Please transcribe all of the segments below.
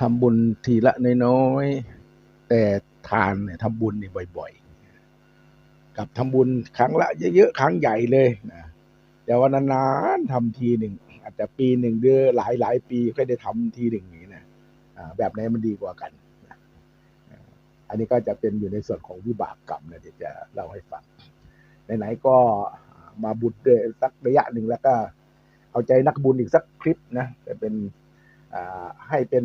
ทำบุญทีละน้อยๆแต่ทานเนี่ยทำบุญเนี่ยบ่อยๆ กับทำบุญครั้งละเยอะๆครั้งใหญ่เลยนะแต่ว่านานๆทำทีหนึ่งอาจจะปีหนึ่งเดือนหลายหลายๆปีค่อยได้ทำทีหนึ่งอย่างนี้นะแบบไหนมันดีกว่ากันนะอันนี้ก็จะเป็นอยู่ในส่วนของวิบากกรรมนะเดี๋ยวจะเล่าให้ฟังไหนๆก็มาบุญด้สักระยะหนึ่งแล้วก็เอาใจนักบุญอีกสักคลิปนะจะเป็น ให้เป็น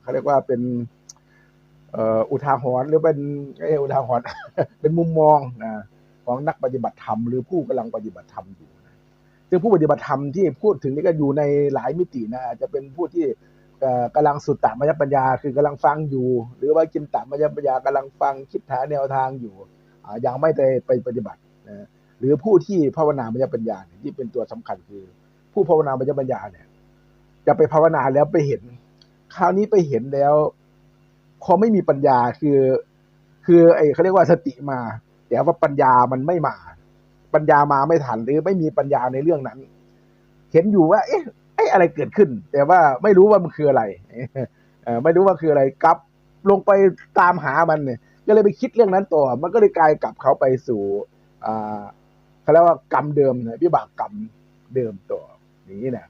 เขาเรียกว่าเป็นอุทาหรณ์หรือเป็นอุทาหรณ์เป็นมุมมองนะของนักปฏิบัติธรรมหรือผู้กำลังปฏิบัติธรรมอยู่ซึ่งผู้ปฏิบัติธรรมที่พูดถึงนี่ก็อยู่ในหลายมิตินะจะเป็นผู้ที่เอ่อกำลังสุดตามยปัญญา คือกำลังฟังอยู่ หรือว่าจินตามยปัญญากำลังฟังคิดหาแนวทางอยู่ยังไม่ได้ไปปฏิบัตินะหรือผู้ที่ภาวนามยปัญญาที่เป็นตัวสำคัญคือ ผู้ภาวนาปัญญาปัญญาเนี่ย จะไปภาวนาแล้วไปเห็น คราวนี้ไปเห็นแล้วพอไม่มีปัญญาคือ คือไอ้เขาเรียกว่าสติมา แต่ว่าปัญญามันไม่มา ปัญญามาไม่ทันหรือไม่มีปัญญาในเรื่องนั้น เห็นอยู่ว่า เอ๊ะไอ้อะไรเกิดขึ้น แต่ว่าไม่รู้ว่ามันคืออะไรเออไม่รู้ว่าคืออะไรกลับลงไปตามหามันเนี่ยก็เลยไปคิดเรื่องนั้นต่อ มันก็เลยกลายกลับเขาไปสู่อ่าเขาเรียกว่ากรรมเดิมนะวิบากกรรมเดิมต่ออย่างนี้นะ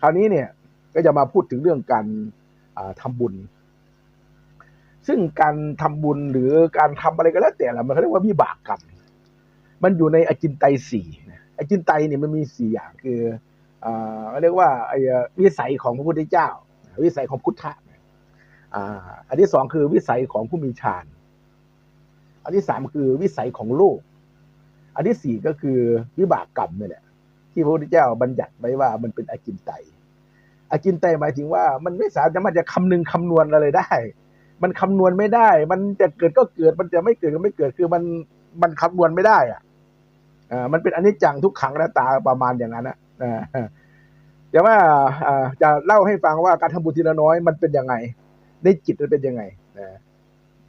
คราวนี้เนี่ย ก็จะมาพูดถึงเรื่องการอ่าทำบุญ ซึ่งการทำบุญหรือการทำอะไรก็แล้วแต่ละมันเรียกว่าวิบากกรรมมันอยู่ในอจินไตยสี่อจินไตยเนี่ยมันมีสี่อย่างคือเขาเรียกว่าวิสัยของพระพุทธเจ้า วิสัยของพุทธะอ่าอันที่สองคือวิสัยของผู้มีฌานอันที่สามคือวิสัยของโลก อันที่สี่ก็คือวิบากกรรมนี่แหละที่พระพุทธเจ้าบัญญัติไว้ว่ามันเป็นอจินไตย อจินไตหมายถึงว่า มันไม่สามารถจะคำนึงคำนวณอะไรได้ มันคำนวณไม่ได้ มันจะเกิดก็เกิด มันจะไม่เกิดก็ไม่เกิด คือมันมันคำนวณไม่ได้อะอ่ามันเป็นอนิจจังทุกขังและตาประมาณอย่างนั้นนะอ่าแต่ว่าอ่าจะเล่าให้ฟังว่าการทำบุญทีละน้อยมันเป็นยังไง ในจิตมันเป็นยังไงนะ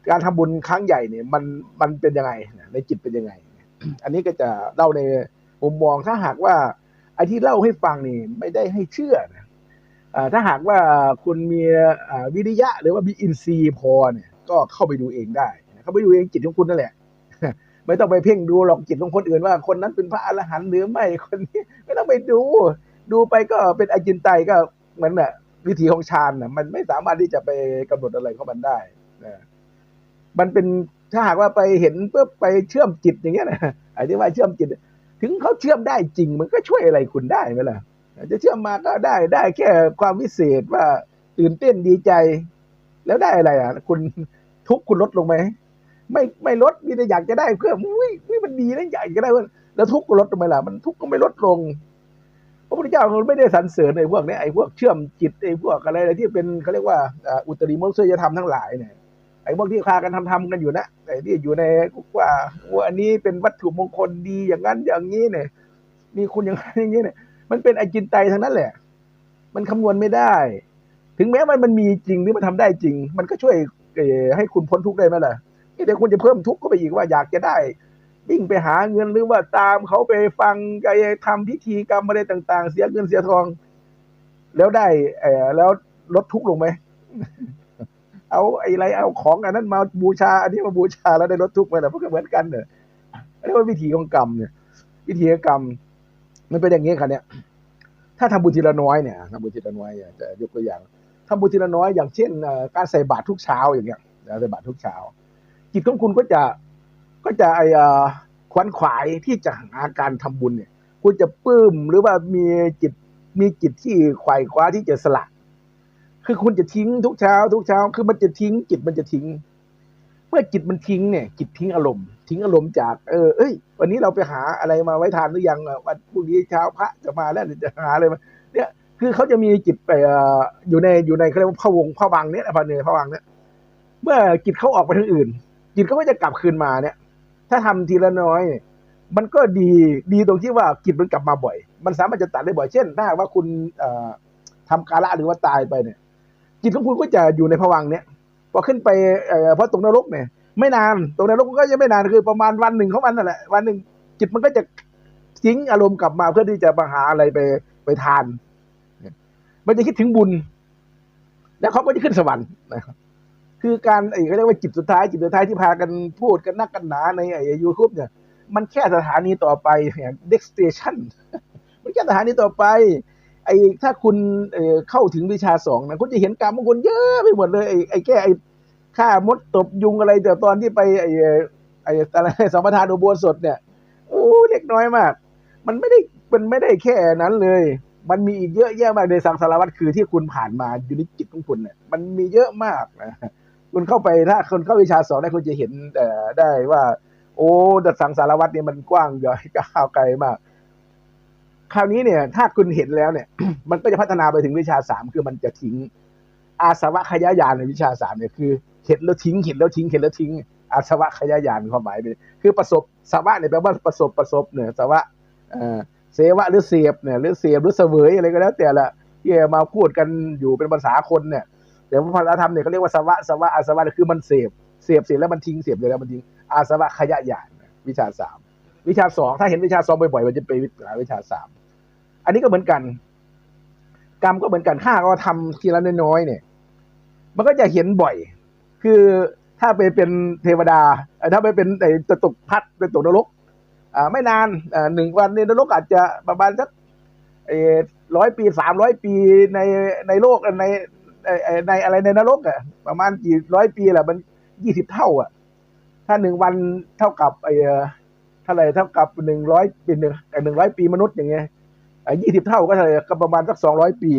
การทำบุญครั้งใหญ่เนี่ยมันมันเป็นยังไงในจิตเป็นยังไง อันนี้ก็จะเล่าในมุมมองถ้าหากว่าไอ้ที่เล่าให้ฟังนี่ไม่ได้ให้เชื่อนะ ถ้าหากว่าคุณมีวิริยะหรือว่ามีอินทรีย์พอเนี่ยก็เข้าไปดูเองได้เข้าไปดูเองจิตของคุณนั่นแหละ ไม่ต้องไปเพ่งดูหรอกจิตของคนอื่นว่าคนนั้นเป็นพระอรหันต์หรือไม่คนนี้ ไม่ต้องไปดู ดูไปก็เป็นอจินไตก็เหมือนน่ะวิธีของฌานน่ะมันไม่สามารถที่จะไปกำหนดอะไรของมันได้นะมันเป็นถ้าหากว่าไปเห็นปุ๊บไปเชื่อมจิตอย่างเงี้ยนะไอ้ที่ว่าเชื่อมจิต ถึงเขาเชื่อมได้จริง มันก็ช่วยอะไรคุณได้ไหมล่ะ จะเชื่อมมาก็ได้ได้แค่ความวิเศษว่าตื่นเต้นดีใจ แล้วได้อะไรอะ คุณทุกคุณลดลงไหมไม่ไม่ลดมีแต่อยากจะได้เพื่ออุ้ยอุ้ยมันดีนะอยากจะได้เพื่อแล้วทุกก็ลดลงไหมล่ะ มันทุกก็ไม่ลดลงพระพุทธเจ้าเขาไม่ได้สรรเสริญไอ้พวกเนี้ยไอ้พวกเชื่อมจิตไอ้พวกอะไรที่เป็นเขาเรียกว่าอ่าอุตริมนุษยธรรมทั้งหลายเนี่ยไอ้พวกที่พากันทำทำกันอยู่นะไอ้ที่อยู่ในว่าว่าอันนี้เป็นวัตถุมงคลดีอย่างนั้นอย่างนี้เนี่ยมีคุณอย่างนั้นอย่างนี้เนี่ย มันเป็นอจินไตยทั้งนั้นแหละ มันคำนวณไม่ได้ ถึงแม้มันมันมีจริงหรือมันทำได้จริง มันก็ช่วยให้คุณพ้นทุกข์ได้ไหมล่ะนี่เดี๋ยวคุณจะเพิ่มทุกข์เข้าไปอีกว่าอยากจะได้วิ่งไปหาเงินหรือว่าตามเขาไปฟังไปทำพิธีกรรมอะไรต่าง ๆ เสียเงินเสียทอง แล้วได้เออแล้วลดทุกข์ลงไหมเอาไอ้ไรเอาของอันนั้นมาบูชา อันนี้มาบูชาแล้วได้ลดทุกข์ไหมล่ะเพราะก็เหมือนกันเนี่ยเรียกว่าวิธีของกรรมเนี่ย วิธีกรรม มันเป็นอย่างนี้ค่ะเนี่ย ถ้าทำบุญทีละน้อยเนี่ยทำบุญทีละน้อยจะยกตัวอย่างทำบุญทีละน้อยอย่างเช่นการใส่บาตรทุกเช้าอย่างเงี้ยใส่บาตรทุกเช้า จิตของคุณก็จะก็จะไอเอ่อขวนขวายที่จะหาการทำบุญเนี่ย คุณจะปลื้มหรือว่ามีจิตมีจิตที่ไขว่คว้าที่จะสละคือคุณจะทิ้งทุกเช้า ทุกเช้า คือมันจะทิ้ง จิตมันจะทิ้ง เมื่อจิตมันทิ้งเนี่ย จิตทิ้งอารมณ์ ทิ้งอารมณ์จากเออเอ้ย วันนี้เราไปหาอะไรมาไว้ทานหรือยังวันพรุ่งนี้เช้าพระจะมาแล้วจะหาอะไรมาเนี่ยคือเขาจะมีจิตไปออยู่ในอยู่ในเขาเรียกว่าพะวงพะวังเนี่ยพะเนยพะวังเนี่ยเมื่อจิตเขาออกไปทางอื่น จิตเขาก็จะกลับคืนมาเนี่ย ถ้าทำทีละน้อย มันก็ดีดีตรงที่ว่าจิตมันกลับมาบ่อย มันสามารถจะตัดได้บ่อยเช่น ถ้าว่าคุณเอ่อทำกาละหรือว่าตายไปเนี่ย จิตของคุณก็จะอยู่ในภวังเนี่ยพอขึ้นไปเอ่อเพราะตรงนรกเนี่ย ไม่นานตรงนรกก็ยังไม่นานคือประมาณวันหนึ่งของมันนั่นแหละวันหนึ่งจิตมันก็จะทิ้งอารมณ์กลับมาเพื่อที่จะมาหาอะไรไปไปทาน มันจะคิดถึงบุญ แล้วเขาก็จะขึ้นสวรรค์นะครับคือการไอ้เขาเรียกว่าจิตสุดท้ายจิตสุดท้ายที่พากันพูดกันนักกันหนาในไอ้ยูทูบเนี่ย มันแค่สถานีต่อไปอย่าง next station มันแค่สถานีต่อไป ไอ้ถ้าคุณเข้าถึงวิชาสองนะคุณจะเห็นกรรมของคุณเยอะไปหมดเลยไอ้ไอ้แค่ไอ้ ฆ่ามดตบยุงอะไรแต่ตอนที่ไปไอ้ไอ้อะไรสัมปทานอุโบสถเนี่ยโอ้เล็กน้อยมาก มันไม่ได้มันไม่ได้แค่นั้นเลย มันมีอีกเยอะแยะมากในสังสารวัตรคือที่คุณผ่านมาอยู่ในจิตของคุณเนี่ยมันมีเยอะมากนะคุณเข้าไปถ้าคนเข้าวิชาสองได้คุณจะเห็นได้ว่า โอ้ดัสังสารวัตรเนี่ยมันกว้างใหญ่ก้าวไกลมากคราวนี้เนี่ย ถ้าคุณเห็นแล้วเนี่ย มันก็จะพัฒนาไปถึงวิชาสามคือมันจะทิ้งอาสวะขยายานในวิชาสามเนี่ยคือ เห็นแล้วทิ้งเห็นแล้วทิ้งเห็นแล้วทิ้งอาสวะขยายานความหมายเป็นคือประสบสวะเนี่ยแปลว่าประสบประสบเนี่ยสวะเอ่อเสวะหรือเสพเนี่ยหรือเสพหรือเสวยอะไรก็แล้วแต่ละที่มาพูดกันอยู่เป็นภาษาคนเนี่ยแต่ว่าพระธรรมเนี่ยเขาเรียกว่าสวะสวะอาสวะคือมันเสพเสพเสร็จแล้วมันทิ้งเสพเสร็จแล้วมันทิ้งอาสวะขยายานวิชาสามวิชาสองถ้าเห็นวิชาสองบ่อยๆมันจะไปวิชาสามอันนี้ก็เหมือนกัน กรรมก็เหมือนกันข้าก็ทำทีละน้อยๆเนี่ย มันก็จะเห็นบ่อย คือถ้าไปเป็นเทวดา ถ้าไปเป็นไอ้จะตกพัดไปตกนรกอ่าไม่นานอ่าหนึ่งวันในนรกอาจจะประมาณสักเอร้อยปีสามร้อยปีในในโลกในในอะไรในนรกอะประมาณกี่ร้อยปีแหละมันยี่สิบเท่า อะ ถ้าหนึ่งวันเท่ากับไอ้เท่าไรเท่ากับหนึ่งร้อยปีหนึ่งหนึ่งร้อยปีมนุษย์อย่างเงี้ยยี่สิบเท่าก็เท่าไรก็ประมาณสักสองร้อยปี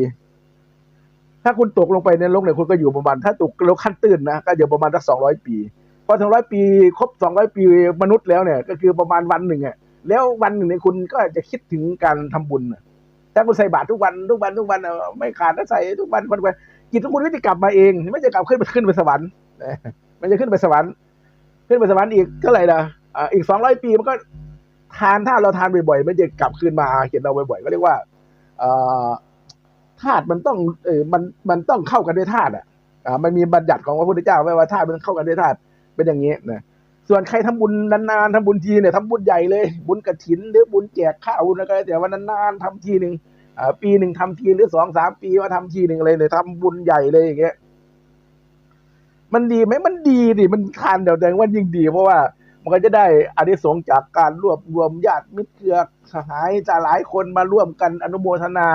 ถ้าคุณตกลงไปในนรกเนี่ยคุณก็อยู่ประมาณถ้าตกนรกขั้นตื้นนะก็อยู่ประมาณสักสองร้อยปีพอสองร้อยปีครบสองร้อยปีมนุษย์แล้วเนี่ย ก็คือประมาณวันหนึ่งอะแล้ววันหนึ่งเนี่ยคุณก็จะคิดถึงการทำบุญนะถ้าคุณใส่บาตรทุกวันทุกวันทุกวันไม่ขาดนะใส่ทุกวันคนไปจิตของคุณก็จะกลับมาเองไม่จะกลับขึ้นไปขึ้นไปสวรรค์มันจะขึ้นไปสวรรค์ ขึ้นไปสวรรค์อีกเท่าไหร่นะอีกสองร้อยปีมันก็ทานถ้าเราทานบ่อยๆมันจะกลับคืนมาเห็นเราบ่อยๆก็เรียกว่าอ ธาตุมันต้องเออมันมันต้องเข้ากันด้วยธาตุอะอ่ามันมีบัญญัติของพระพุทธเจ้าไว้ว่าธาตุมันเข้ากันด้วยธาตุเป็นอย่างนี้นะส่วนใครทำบุญนานๆทำบุญทีเนี่ยทำบุญใหญ่เลย บุญกระถินหรือบุญแจกข้าวนะก็แต่ว่านานๆทำทีหนึ่งอ่าปีหนึ่งทำทีหรือสองสามปีว่าทำทีหนึ่งเลยเนี่ยทำบุญใหญ่เลยอย่างเงี้ยมันดีไหมมันดีดิมันทานเดี๋ยวแดงว่ายิ่งดี เพราะว่ามันก็จะได้อานิสงส์จากการรวบรวมญาติมิตรเครือสหายจะหลายคนมาร่วมกันอนุโมทนา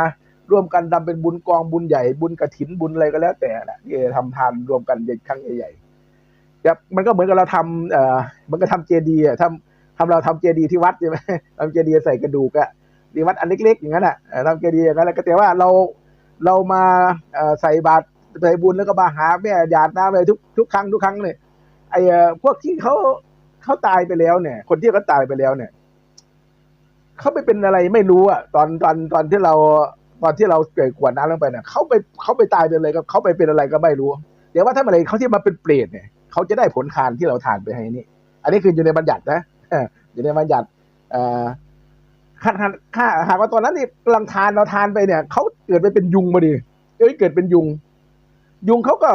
ร่วมกันทำเป็นบุญกองบุญใหญ่บุญกระถินบุญอะไรก็แล้วแต่แหละที่ทำทานรวมกันใหญ่ครั้งใหญ่ๆแบบมันก็เหมือนกับเราทำเอ่อมันก็ทำเจดีย์ทำทำเราทำเจดีย์ที่วัดใช่ไหมทำเจดีย์ใส่กระดูกอะที่วัดอันเล็กๆอย่างนั้นอะทำเจดีย์อย่างนั้นแหละก็แต่ว่าเราเรามาใส่บาตรใส่บุญแล้วก็มาหาแม่หยาดน้ำอะไรทุกทุกครั้งทุกครั้งเนี่ยไอ้พวกที่เขาเขาตายไปแล้วเนี่ย คนที่เขาตายไปแล้วเนี่ยเขาไปเป็นอะไรไม่รู้อะตอนตอนตอนที่เรา ตอนที่เราเกิดกวดน้ำลงไปเนี่ยเขาไปเขาไปตายเป็นอะไรก็เขาไปเป็นอะไรก็ไม่รู้ เดี๋ยวว่าถ้าเมื่อไรเขาที่มาเป็นเปรตเนี่ยเขาจะได้ผลทานที่เราทานไปให้นี่ อันนี้คืออยู่ในบัญญัตินะอยู่ในบัญญัติเอ่อถ้าถ้าหากว่าตอนนั้นนี่กำลังทานเราทานไปเนี่ยเขาเกิดไปเป็นยุงมาดิเอ้ยเกิดเป็นยุง ยุงเขาก็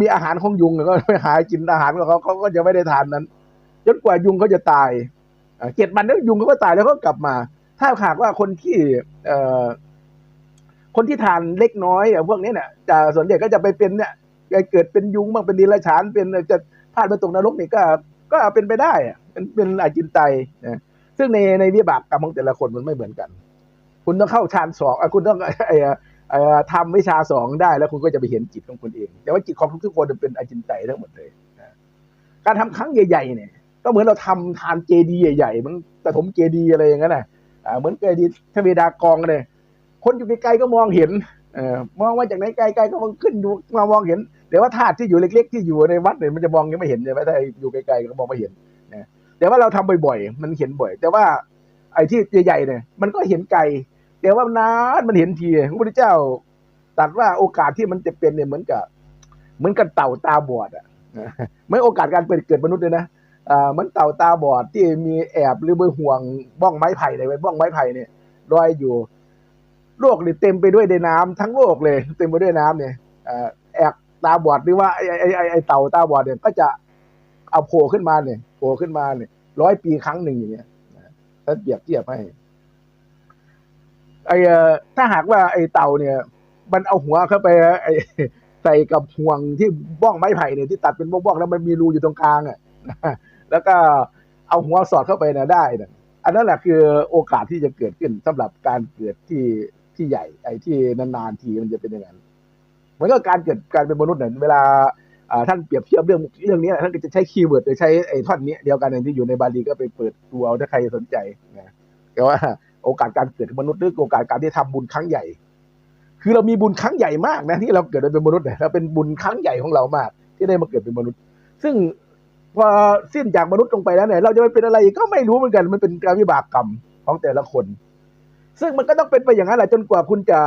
มีอาหารของยุงก็ไปหากินอาหารของเขาเขาก็จะไม่ได้ทานนั้นจนกว่ายุงเขาจะตายเจ็ดวันแล้วยุงเขาก็ตายแล้วเขาก็กลับมา ถ้าหากว่าคนที่เอ คนที่ทานเล็กน้อยอะพวกนี้เนี่ยจะส่วนใหญ่ก็จะไปเป็นเนี่ยเกิดเป็นยุงบ้างเป็นดิลฉานเป็นจะพลาดไปตกนรกนี่ก็ก็เป็นไปได้อะเป็นเป็นอาจินไตนะซึ่งในในวิบากกรรมของแต่ละคนมันไม่เหมือนกัน คุณต้องเข้าฌานสองคุณต้องไอ้ทำวิชาสองได้แล้วคุณก็จะไปเห็นจิตของคุณเอง แต่ว่าจิตของทุกๆคนเป็นอาจินไตทั้งหมดเลยการทำครั้งใหญ่ๆเนี่ยก็เหมือนเราทำทานเจดีย์ใหญ่ๆมันกระถมเจดีย์อะไรอย่างนั้นน่ะอ่าเหมือนเจดีย์ทเวดากองเลย คนอยู่ไกลๆก็มองเห็นเออมองมาจากไหนไกลๆก็มองขึ้นดูมามองเห็นแต่ว่าธาตุที่อยู่เล็ก ๆ ที่อยู่ในวัดเนี่ยมันจะมองยังไม่เห็นใช่ไหมถ้าอยู่ไกลๆก็มองไม่เห็นนะแต่ว่าเราทำบ่อยๆมันเห็นบ่อย แต่ว่าไอ้ที่ใหญ่ๆเนี่ยมันก็เห็นไกล แต่ว่านานมันเห็นทีพระพุทธเจ้าตรัสว่าโอกาสที่มันจะเป็นเนี่ยเหมือนกับ เหมือนกับเต่าตาบอดอะไม่โอกาสการเกิดเกิดมนุษย์เลยนะอ่าเหมือนเต่าตาบอดที่มีแอบหรือมือห่วงบ้องไม้ไผ่เลยไว้บ้องไม้ไผ่เนี่ยลอยอยู่ โลกนี่เต็มไปด้วยในน้ำทั้งโลกเลย เต็มไปด้วยน้ำเนี่ยแอบตาบอดหรือว่าไอ้ไอ้ไอ้ไอเต่าตาบอดเนี่ยก็จะเอาโผล่ขึ้นมาเนี่ยโผล่ขึ้นมาเนี่ยร้อยปีครั้งหนึ่งอย่างเงี้ยนะถ้าเปรียบเทียบให้ไอ้ถ้าหากว่าไอ้เต่าเนี่ย มันเอาหัวเข้าไปไอ้ใส่กับห่วงที่บ้องไม้ไผ่เนี่ยที่ตัดเป็นบ้องๆแล้วมันมีรูอยู่ตรงกลางอะแล้วก็เอาหัวสอดเข้าไปนะได้นะอันนั้นแหละคือโอกาสที่จะเกิดขึ้นสำหรับการเกิดที่ ที่ใหญ่ไอ้ที่นานๆทีมันจะเป็นอย่างนั้นเหมือนกับการเกิดการเป็นมนุษย์เนี่ยเวลาท่านเปรียบเทียบเรื่องเรื่องนี้ท่านก็จะใช้คีย์เวิร์ดหรือใช้ไอ้ท่อนนี้เดียวกันอย่างที่อยู่ในบาลีก็ไปเปิดดูเอาถ้าใครสนใจนะแต่ว่าโอกาสการเกิดมนุษย์หรือโอกาสการที่ทำบุญครั้งใหญ่ คือเรามีบุญครั้งใหญ่มากนะที่เราเกิดมาเป็นมนุษย์เนี่ยเราเป็นบุญครั้งใหญ่ของเรามาก ที่ได้มาเกิดเป็นมนุษย์ ซึ่งพอสิ้นจากมนุษย์ลงไปแล้วเนี่ยเราจะไปเป็นอะไรก็ไม่รู้เหมือนกันมันเป็นการวิบากกรรมของแต่ละคน ซึ่งมันก็ต้องเป็นไปอย่างนั้นแหละจนกว่าคุณจะ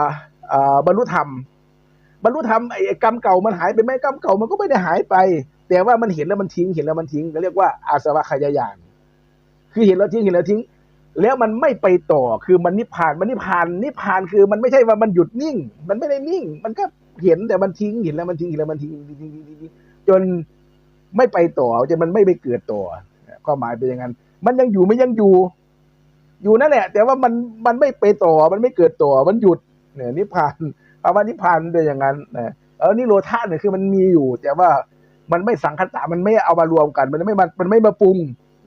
บรรลุธรรม บรรลุธรรมไอ้กรรมเก่ามันหายไปไหมกรรมเก่ามันก็ไม่ได้หายไป แต่ว่ามันเห็นแล้วมันทิ้งเห็นแล้วมันทิ้งเขาเรียกว่าอาสวะขยายานคือเห็นแล้วทิ้งเห็นแล้วทิ้ง แล้วมันไม่ไปต่อคือมันนิพพานมันนิพพานนิพพานคือมันไม่ใช่ว่ามันหยุดนิ่ง มันไม่ได้นิ่ง มันก็เห็นแต่มันทิ้งเห็นแล้วมันทิ้งเห็นแล้วมันทิ้งทิ้งทิ้งทิ้งทิ้งจนไม่ไปต่อจนมันไม่ไปเกิดต่อความหมายเป็นอย่างนั้น มันยังอยู่ไม่ยังอยู่ อยู่นั่นแหละ แต่ว่ามันมันไม่ไปต่อ มันไม่เกิดต่อ มันหยุดเนี่ยนิพพานภาวะนิพพานเป็นอย่างนั้นนะเออนี่โลธาเนี่ยคือมันมีอยู่ แต่ว่ามันไม่สังคตะมันไม่เอามารวมกัน มันไม่มันไม่มาปรุง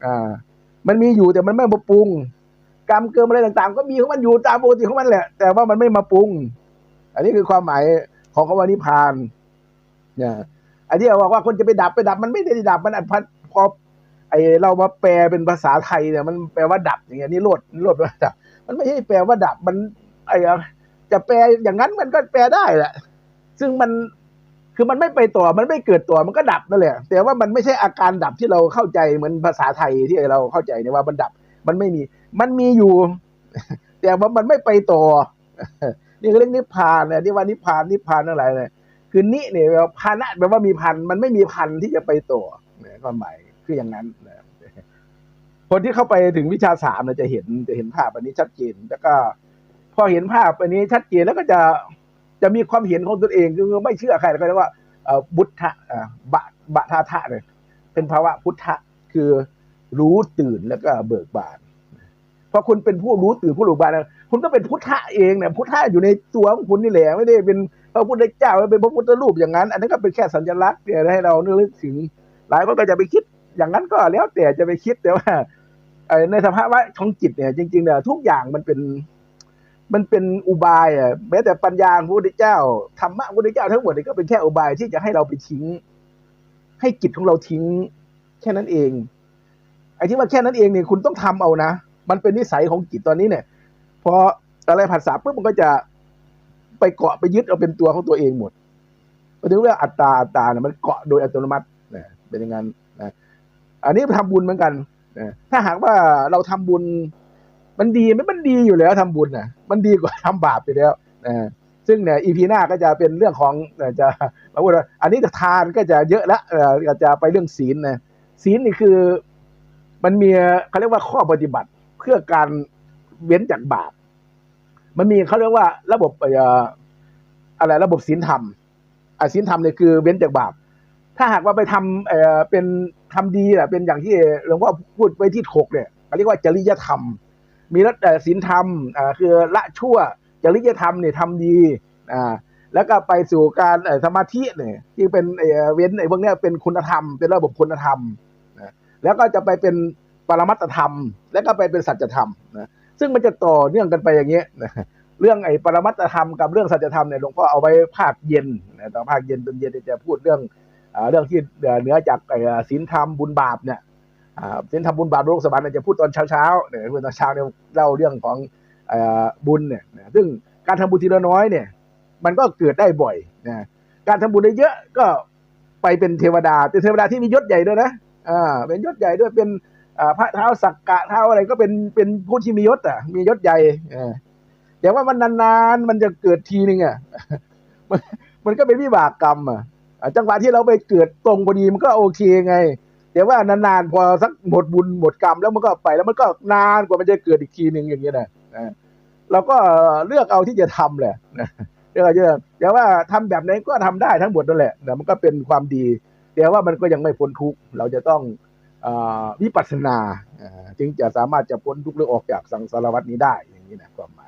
อ่ามันมีอยู่แต่มันไม่มาปรุง กรรมเกิมอะไรต่าง ๆ ก็มีของมันอยู่ตามปกติของมันแหละ แต่ว่ามันไม่มาปรุง อันนี้คือความหมายของคำว่านิพพานเนี่ยอันที่บอกว่าคนจะไปดับไปดับมันไม่ได้ดับมันอัดพัดพอ ไอเรามาแปลเป็นภาษาไทยเนี่ยมันแปลว่าดับอย่างเงี้ยนี่โลดโลดว่าดับ มันไม่ใช่แปลว่าดับมันไอจะแปลอย่างนั้นมันก็แปลได้แหละ ซึ่งมันคือมันไม่ไปต่อมันไม่เกิดต่อมันก็ดับนั่นแหละแต่ว่ามันไม่ใช่อาการดับที่เราเข้าใจเหมือนภาษาไทยที่เราเข้าใจเนี่ยว่ามันดับ มันไม่มี มันมีอยู่ แต่ว่ามันไม่ไปต่อนี่เรื่องนิพพานเนี่ยที่ว่านิพพานนิพพานอะไรเนี่ยคือนิเนี่ยแปลว่าพานะแปลว่ามีพันมันไม่มีพันที่จะไปต่อเนี่ยความหมาย คืออย่างนั้นนะคนที่เข้าไปถึงวิชาสามเนี่ยจะเห็นจะเห็นภาพอันนี้ชัดเจนแล้วก็พอเห็นภาพอันนี้ชัดเจนแล้วก็จะจะมีความเห็นของตนเองคือไม่เชื่อใครแล้วก็เรียกว่าบุทธะอ่าบะบะทาทะเนี่ยเป็นภาวะพุทธะคือรู้ตื่นแล้วก็เบิกบานพราะคุณเป็นผู้รู้ตื่นผู้เบิกบานคุณก็เป็นพุทธะเองเนี่ยพุทธะอยู่ในตัวของคุณนี่แหละไม่ได้เป็นพระพุทธเจ้าเป็นพระพุทธรูปอย่างนั้น อันนั้นก็เป็นแค่สัญลักษณ์เนี่ยให้เรานึกถึงหลายคนก็จะไปคิด อย่างนั้นก็แล้วแต่จะไปคิดแต่ว่าในสภาวะของจิตเนี่ย จริงๆเนี่ยทุกอย่างมันเป็นมันเป็นอุบายอะแม้แต่ปัญญาของพระพุทธเจ้าธรรมะของพระพุทธเจ้าทั้งหมดนี่ก็เป็นแค่อุบายที่จะให้เราไปทิ้ง ให้จิตของเราทิ้ง แค่นั้นเองไอ้ที่ว่าแค่นั้นเองเนี่ยคุณต้องทำเอานะมันเป็นนิสัยของจิตตอนนี้เนี่ยพออะไรผัสสะปุ๊บมันก็จะไปเกาะไปยึดเอาเป็นตัวของตัวเองหมดก็ถึงเรื่องอัตตาอัตตาเนี่ยมันเกาะโดยอัตโนมัตินะเป็นอย่างนั้น อันนี้ทำบุญเหมือนกันนะถ้าหากว่าเราทำบุญ มันดีไหมมันดีอยู่แล้วทำบุญนะมันดีกว่าทำบาปไปแล้วนะซึ่งเนี่ยอีพีหน้าก็จะเป็นเรื่องของจะมาพูดว่าอันนี้ทานก็จะเยอะละก็จะไปเรื่องศีลนะศีลนี่คือ มันมีเขาเรียกว่าข้อปฏิบัติเพื่อการเว้นจากบาป มันมีเขาเรียกว่าระบบอะไรระบบศีลธรรมศีลธรรมเนี่ยคือเว้นจากบาป ถ้าหากว่าไปทำเป็น ทำดีแหละเป็นอย่างที่หลวงพ่อพูดไว้ที่ถกเนี่ยเขาเรียกว่าจริยธรรม มีรัตศีลธรรมอ่าคือละชั่วจริยธรรมเนี่ยทำดีอ่าแล้วก็ไปสู่การสมาธิเนี่ยที่เป็นเอเว้นไอ้พวกเนี้ยเป็นคุณธรรม เป็นระบบคุณธรรมนะแล้วก็จะไปเป็นปรมัตธรรม แล้วก็ไปเป็นสัจธรรมนะซึ่งมันจะต่อเนื่องกันไปอย่างเงี้ยนะเรื่องไอ้ปรมัตธรรมกับเรื่องสัจธรรมเนี่ยหลวงพ่อเอาไว้ภาคเย็นนะตอนภาคเย็นตอนเย็นจะพูดเรื่อง เรื่องที่เหนือจากศีลธรรมบุญบาปเนี่ยอ่าเส้นทำบุญบาปโลกสวรรค์เนี่ยจะพูดตอนเช้าๆเนี่ยพูดตอนเช้าเนี่ยเล่าเรื่องของอบุญเนี่ยซึ่งการทำบุญทีละน้อยเนี่ย มันก็เกิดได้บ่อยนะการทำบุญได้เยอะก็ไปเป็นเทวดาเป็นเทวดาที่มียศใหญ่ด้วยนะอ่าเป็นยศใหญ่ด้วยเป็นพระเท้าสักกะเท้าอะไรก็เป็นเป็นผู้ที่มียศอะ มียศใหญ่อ่าแต่ว่ามันนานๆมันจะเกิดทีนึงอะมันก็เป็นวิบากกรรมอะ จังหวะที่เราไปเกิดตรงพอดีมันก็โอเคไง แต่ว่านานๆพอสักหมดบุญหมดกรรมแล้วมันก็ไปแล้วมันก็นานกว่ามันจะเกิดอีกทีหนึ่งอย่างเงี้ยนะเราก็เลือกเอาที่จะทำแหละนะเลือกเอาที่จะแต่ว่าทำแบบไหนก็ทำได้ทั้งหมดนั่นแหละนะมันก็เป็นความดี แต่ว่ามันก็ยังไม่พ้นทุกข์เราจะต้องอาวิปัสสนาอ่าจึงจะสามารถจะพ้นทุกข์หรือออกจากสังสารวัฏนี้ได้อย่างนี้นะความหมาย